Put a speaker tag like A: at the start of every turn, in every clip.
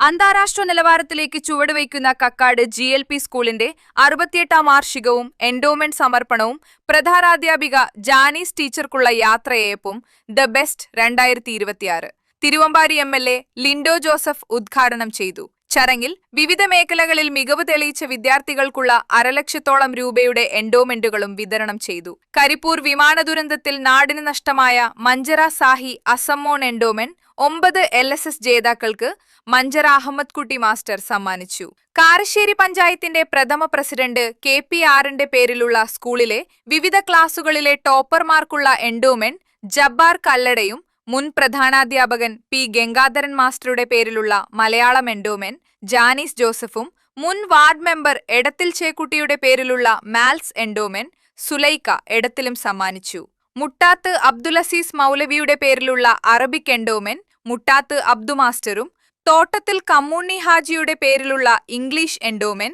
A: അന്താരാഷ്ട്ര നിലവാരത്തിലേക്ക് ചുവടുവയ്ക്കുന്ന കക്കാട് ജി എൽ പി സ്കൂളിന്റെ അറുപത്തിയെട്ടാം വാർഷികവും എൻഡോമെന്റ് സമർപ്പണവും പ്രധാനാധ്യാപിക ജാനീസ് ടീച്ചർക്കുള്ള യാത്രയേപ്പും ദ ബെസ്റ്റ് രണ്ടായിരത്തി ഇരുപത്തിയാറ് Thiruvambady M L A Lindo Joseph ഉദ്ഘാടനം ചെയ്തു. ചടങ്ങിൽ വിവിധ മേഖലകളിൽ മികവ് തെളിയിച്ച വിദ്യാർത്ഥികൾക്കുള്ള അരലക്ഷത്തോളം രൂപയുടെ എൻഡോമെന്റുകളും വിതരണം ചെയ്തു. കരിപ്പൂർ വിമാന ദുരന്തത്തിൽ നാടിന് നഷ്ടമായ മഞ്ചറ സാഹി അസമ്മോൺ എൻഡോമെന്റ് ഒമ്പത് എൽ എസ് എസ് ജേതാക്കൾക്ക് മഞ്ചറ അഹമ്മദ് കുട്ടി മാസ്റ്റർ സമ്മാനിച്ചു. കാരശ്ശേരി പഞ്ചായത്തിന്റെ പ്രഥമ പ്രസിഡന്റ് കെ പി ആറിന്റെ പേരിലുള്ള സ്കൂളിലെ വിവിധ ക്ലാസുകളിലെ ടോപ്പർമാർക്കുള്ള എൻഡോമെന്റ് ജബ്ബാർ കല്ലടയും മുൻ പ്രധാനാധ്യാപകൻ പി ഗംഗാധരൻ മാസ്റ്ററുടെ പേരിലുള്ള മലയാളം എൻഡോമെൻ ജാനീസ് ജോസഫും മുൻ വാർഡ് മെമ്പർ എടത്തിൽ ചേക്കുട്ടിയുടെ പേരിലുള്ള മാൽസ് എൻഡോമെൻ സുലൈക്ക എടത്തിലും സമ്മാനിച്ചു. മുട്ടാത്ത് അബ്ദുൽ അസീസ് മൗലവിയുടെ പേരിലുള്ള അറബിക് എൻഡോമെന്റ് മുട്ടാത്ത് അബ്ദു മാസ്റ്ററും തോട്ടത്തിൽ കമ്മൂണി ഹാജിയുടെ പേരിലുള്ള English endowment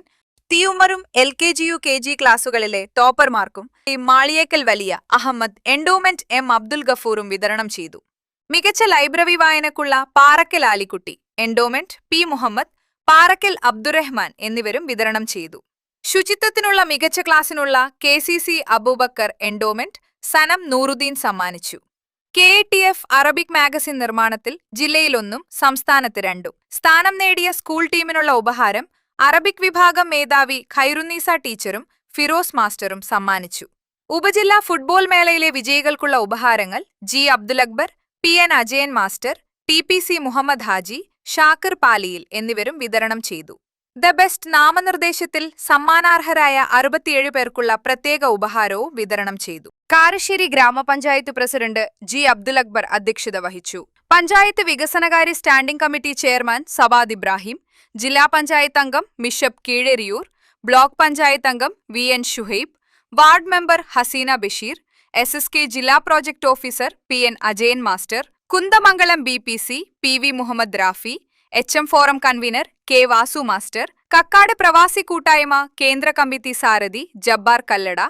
A: തിയുമറും L K G U K G ക്ലാസുകളിലെ ടോപ്പർമാർക്കും മാളിയേക്കൽ വലിയ അഹമ്മദ് എൻഡോമെന്റ് എം അബ്ദുൽ ഗഫൂറും വിതരണം ചെയ്തു. മികച്ച ലൈബ്രറി വായനക്കുള്ള പാറക്കൽ ആലിക്കുട്ടി എൻഡോമെന്റ് പി മുഹമ്മദ് പാറക്കൽ അബ്ദുറഹ്മാൻ എന്നിവരും വിതരണം ചെയ്തു. ശുചിത്വത്തിനുള്ള മികച്ച ക്ലാസിനുള്ള K C C Abubakar endowment Sanam Nooruddin സമ്മാനിച്ചു. K T F Arabic magazine നിർമ്മാണത്തിൽ ജില്ലയിലൊന്നും സംസ്ഥാനത്ത് രണ്ടും. സ്ഥാനം നേടിയ സ്കൂൾ ടീമിനുള്ള ഉപഹാരം അറബിക് വിഭാഗം മേധാവി ഖൈറുന്നീസ ടീച്ചറും ഫിറോസ് മാസ്റ്ററും സമ്മാനിച്ചു. ഉപജില്ലാ ഫുട്ബോൾ മേളയിലെ വിജയികൾക്കുള്ള ഉപഹാരങ്ങൾ G Abdul Akbar P N Ajayan master T P C Muhammad Haji Shakir Paliyil എന്നിവരും വിതരണം ചെയ്തു. ദ ബെസ്റ്റ് നാമനിർദ്ദേശത്തിൽ സമ്മാനാർഹരായ അറുപത്തിയേഴ് പേർക്കുള്ള പ്രത്യേക ഉപഹാരവും വിതരണം ചെയ്തു. കാരശ്ശേരി ഗ്രാമപഞ്ചായത്ത് പ്രസിഡന്റ് ജി അബ്ദുൽ അക്ബർ അധ്യക്ഷത വഹിച്ചു. പഞ്ചായത്ത് വികസനകാര്യ standing committee chairman Sawad Ibrahim ജില്ലാ പഞ്ചായത്ത് അംഗം മിഷബ് കീഴരിയൂർ ബ്ലോക്ക് പഞ്ചായത്ത് അംഗം V N Shuhaib ward member Haseena Basheer S S K ജില്ലാ project officer P N Ajayan master Kunnamangalam B P C P V Muhammad Rafi H M forum convener K Vasu master Kakkad പ്രവാസി കൂട്ടായ്മ കേന്ദ്ര committee Sarathi Jabbar Kallada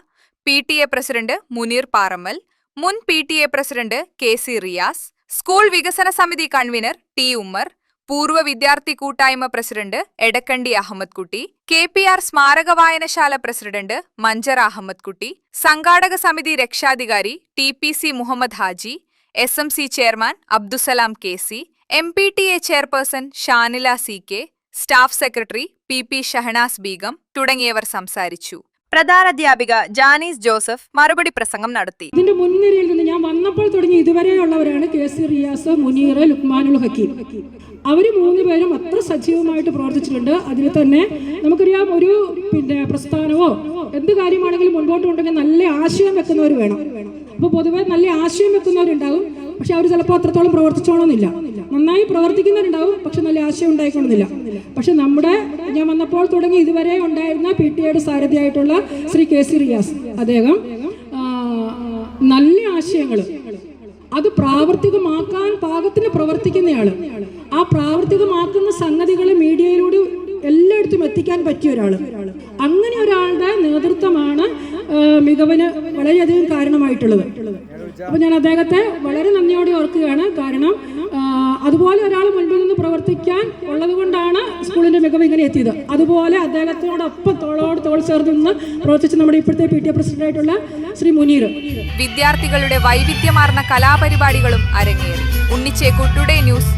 A: P T A president Muneer Parammal മുൻ P T A president K C Riyas school വികസന സമിതി convener T Ummer പൂർവ വിദ്യാർത്ഥി കൂട്ടായ്മ president Edakkandi Ahmed കുട്ടി കെ പി ആർ സ്മാരക വായനശാല പ്രസിഡന്റ് മഞ്ചർ അഹമ്മദ് കുട്ടി സംഘാടക സമിതി രക്ഷാധികാരി T P C Muhammad Haji S M C chairman Abdussalam K C M P T A chairperson Shanila C K staff secretary P P Shahanas Begum തുടങ്ങിയവർ സംസാരിച്ചു. പ്രധാനാധ്യാപിക ജാനീസ് Joseph മറുപടി പ്രസംഗം നടത്തി.
B: ഇതിന്റെ മുൻനിരയിൽ നിന്ന് ഞാൻ വന്നപ്പോൾ തുടങ്ങി ഇതുവരെയുള്ളവരാണ് കെ സി റിയാസ് മുനീർ ലുക്മാനുൽ ഹക്കീം. അവർ മൂന്ന് പേരും അത്ര സജീവമായിട്ട് പ്രവർത്തിച്ചിട്ടുണ്ട്. അതിൽ തന്നെ നമുക്കറിയാം ഒരു പിന്നെ പ്രസ്ഥാനമോ എന്ത് കാര്യമാണെങ്കിലും മുൻപോട്ട് കൊണ്ടെങ്കിൽ നല്ല ആശയം വെക്കുന്നവർ വേണം. അപ്പോൾ പൊതുവെ നല്ല ആശയം വെക്കുന്നവരുണ്ടാകും. പക്ഷെ അവർ ചിലപ്പോൾ അത്രത്തോളം പ്രവർത്തിച്ചോണമെന്നില്ല നന്നായി പ്രവർത്തിക്കുന്നവരുണ്ടാവും. പക്ഷെ നല്ല ആശയം ഉണ്ടായിക്കൊള്ളുന്നില്ല. പക്ഷെ നമ്മുടെ ഞാൻ വന്നപ്പോൾ തുടങ്ങി ഇതുവരെ ഉണ്ടായിരുന്ന പി ടി എയുടെ സാരഥിയായിട്ടുള്ള ശ്രീ കെ സി റിയാസ്. അദ്ദേഹം നല്ല ആശയങ്ങൾ അത് പ്രാവർത്തികമാക്കാൻ പാകത്തിന് പ്രവർത്തിക്കുന്നയാൾ. ആ പ്രാവർത്തികമാക്കുന്ന സംഗതികൾ മീഡിയയിലൂടെ എല്ലായിടത്തും എത്തിക്കാൻ പറ്റിയ ഒരാൾ അങ്ങനെ ഒരാളുടെ നേതൃത്വമാണ് മികവിന് വളരെയധികം കാരണമായിട്ടുള്ളത്. അപ്പൊ ഞാൻ അദ്ദേഹത്തെ വളരെ നന്ദിയോടെ ഓർക്കുകയാണ്. കാരണം അതുപോലെ ഒരാൾ മുൻപിൽ നിന്ന് പ്രവർത്തിക്കാൻ ഉള്ളത് കൊണ്ടാണ് സ്കൂളിന്റെ മികവ് ഇങ്ങനെ എത്തിയത്. അതുപോലെ അദ്ദേഹത്തോടൊപ്പം തോളോട് തോൾ ചേർന്ന് നിന്ന് പ്രവർത്തിച്ച നമ്മുടെ ഇപ്പോഴത്തെ പി ടി എ പ്രസിഡന്റായിട്ടുള്ള ശ്രീ മുനീർ.
A: വിദ്യാർത്ഥികളുടെ വൈവിധ്യമാർന്ന കലാപരിപാടികളും അരങ്ങേറി. Unnichekku today news